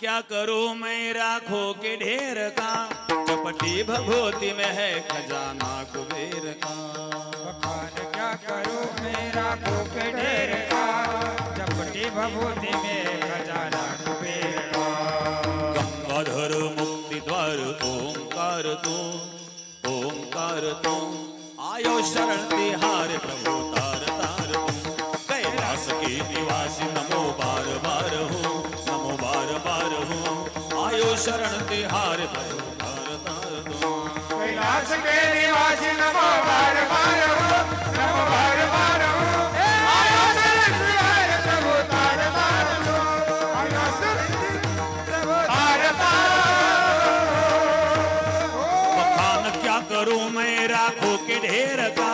क्या करूँ मैं राखो के ढेर का? चपटी भगोती में है खजाना कुबेर का। बखान क्या करूँ मेरा के ढेर का? चपटी भगोती में खजाना कुबेर का। गंगाधर मुक्ति द्वार ओंकार तू ओंकार तू आयो शरण तिहार प्रभु शरण तिहार प्रभु तार तार कैलाश के निवासी नमो बार बार हो नमो बार बार हो। आयो शरण तिहार प्रभु तार तार आयो शरण प्रभु तार तार हो। बखान क्या करूँ मैं राखो के ढेर का।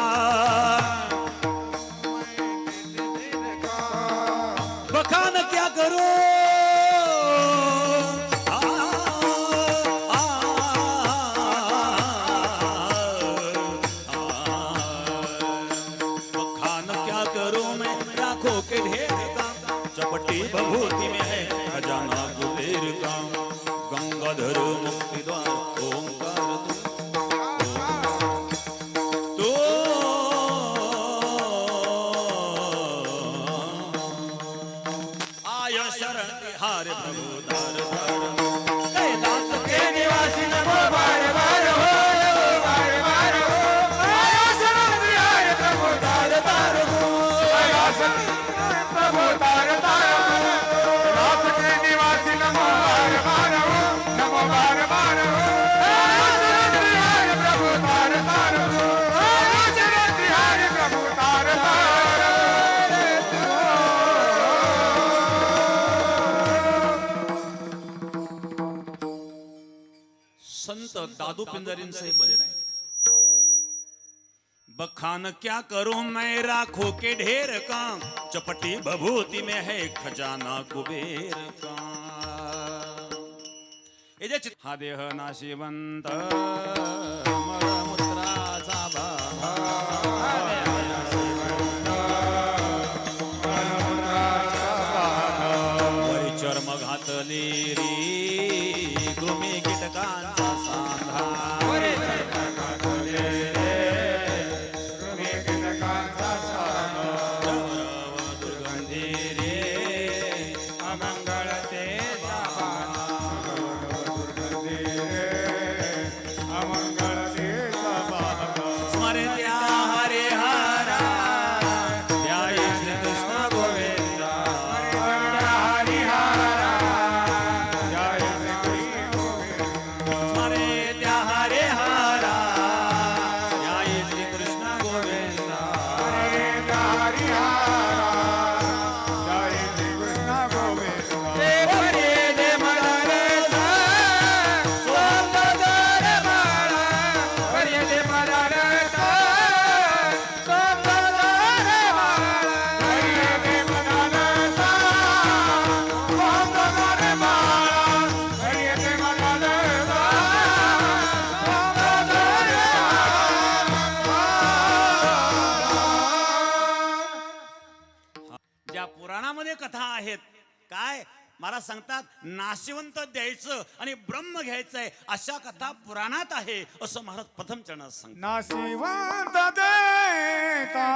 संत दादू पिंजरीन से ही भजन है बखान क्या करूँ मैं राखो के ढेर का चपटी भभूति में है खजाना कुबेर का हा देह नाशिवंत महाराज मला सांगतात नाशिवंत द्यायचं आणि ब्रह्म घ्यायचंय अशा कथा पुराणात आहे असं महाराज प्रथम चरणात सांग नाशिवंत देता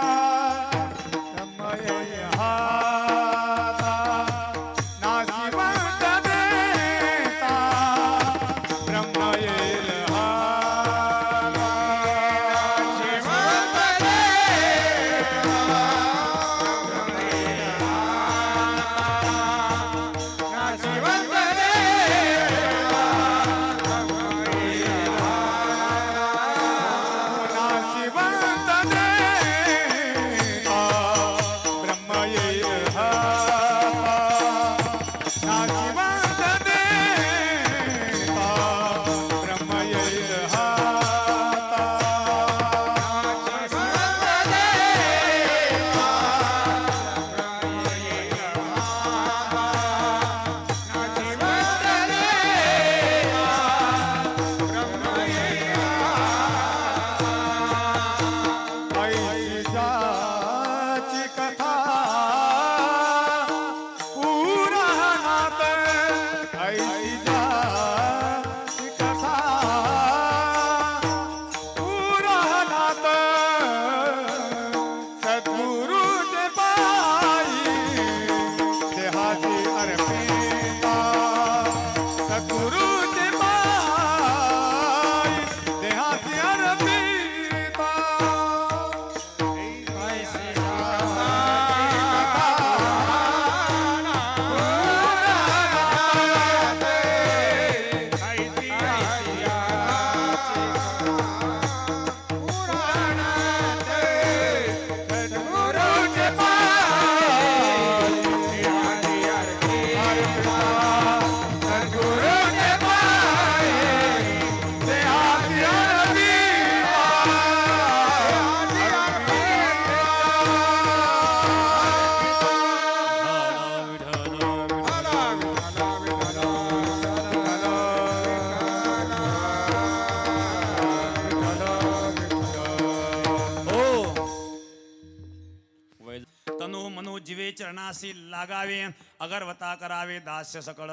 तनु मनु जीवे चरणासी लागावे अगरवता करावे दास्य सकळ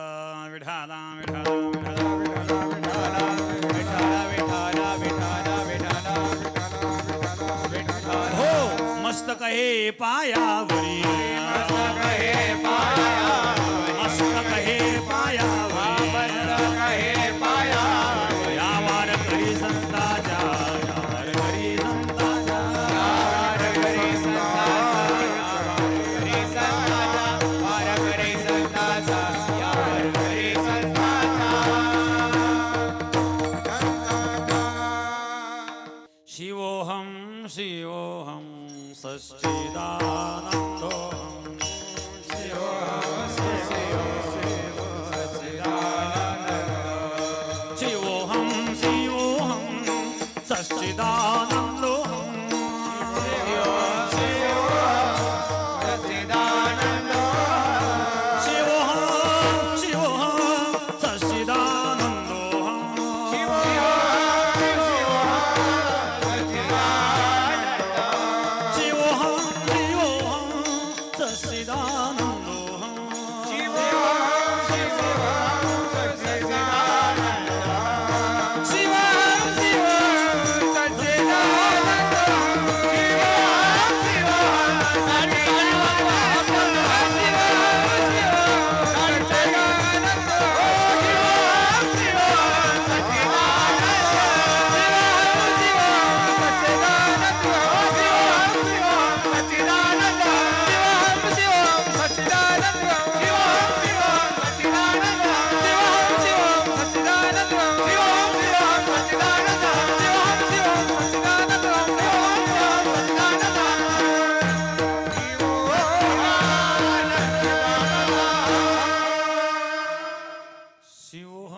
विढाला विढाला विढाला विढाला विठाला विठाला विठाला विठाला हो मस्तक हे पायावरी. मस्तक हे